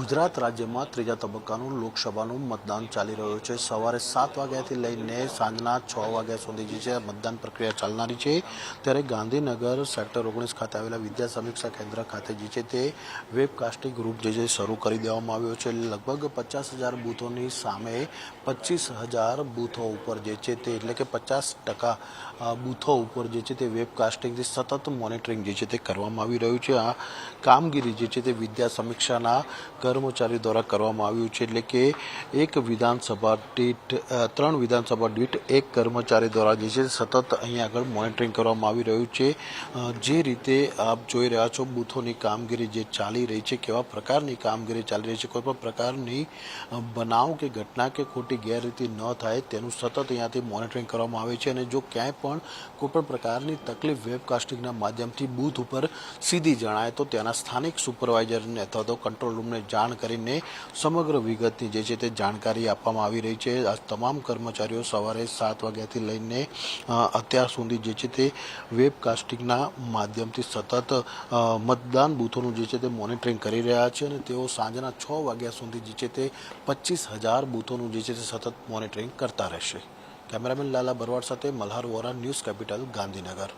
ગુજરાત રાજ્યમાં ત્રીજા તબક્કાનું લોકસભાનું મતદાન ચાલી રહ્યું છે. સવારે સાત વાગ્યાથી લઈને સાંજના છ વાગ્યા સુધી જે છે મતદાન પ્રક્રિયા ચાલનારી છે. ત્યારે ગાંધીનગર સેક્ટર ઓગણીસ ખાતે આવેલા વિદ્યા સમીક્ષા કેન્દ્ર ખાતે જે છે તે વેબકાસ્ટિંગ ગ્રુપ જે છે શરૂ કરી દેવામાં આવ્યો છે. લગભગ પચાસ હજાર બૂથોની સામે પચીસ હજાર બૂથો ઉપર જે છે તે એટલે કે પચાસ ટકા બૂથો ઉપર જે છે તે વેબકાસ્ટિંગથી સતત મોનિટરિંગ જે છે તે કરવામાં આવી રહ્યું છે. આ કામગીરી જે છે તે વિદ્યા સમીક્ષાના કર્મચારી દ્વારા કરવામાં આવ્યું છે એટલે કે એક વિધાનસભા દીઠ ત્રણ વિધાનસભા દીઠ એક કર્મચારી દ્વારા જે છે સતત અહીંયા આગળ મોનિટરિંગ કરવામાં આવી રહ્યું છે. જે રીતે આપ જોઈ રહ્યા છો, બૂથોની કામગીરી જે ચાલી રહી છે, કેવા પ્રકારની કામગીરી ચાલી રહી છે, કોઈ પણ પ્રકારની બનાવ કે ઘટના કે ખોટી ગેરરીતિ ન થાય તેનું સતત અહીંયાથી મોનિટરિંગ કરવામાં આવે છે અને જો ક્યાંય પણ કોઈપણ પ્રકારની તકલીફ વેબકાસ્ટિંગના માધ્યમથી બૂથ ઉપર સીધી જણાય તો ત્યાંના સ્થાનિક સુપરવાઇઝરને અથવા તો કંટ્રોલ રૂમને જાણ કરીને સમગ્ર વિગતની જે છે તે જાણકારી આપવામાં આવી રહી છે. આ તમામ કર્મચારીઓ સવારે સાત વાગ્યાથી લઈને અત્યાર સુધી જે છે તે વેબકાસ્ટિંગના માધ્યમથી સતત મતદાન બૂથોનું જે છે તે મોનિટરિંગ કરી રહ્યા છે અને તેઓ સાંજના છ વાગ્યા સુધી જે છે તે પચીસ હજાર બૂથોનું જે છે તે સતત મોનિટરિંગ કરતા રહેશે. કેમેરામેન લાલા બરવાડ સાથે મલ્હાર વોરા, ન્યૂઝ કેપિટલ, ગાંધીનગર.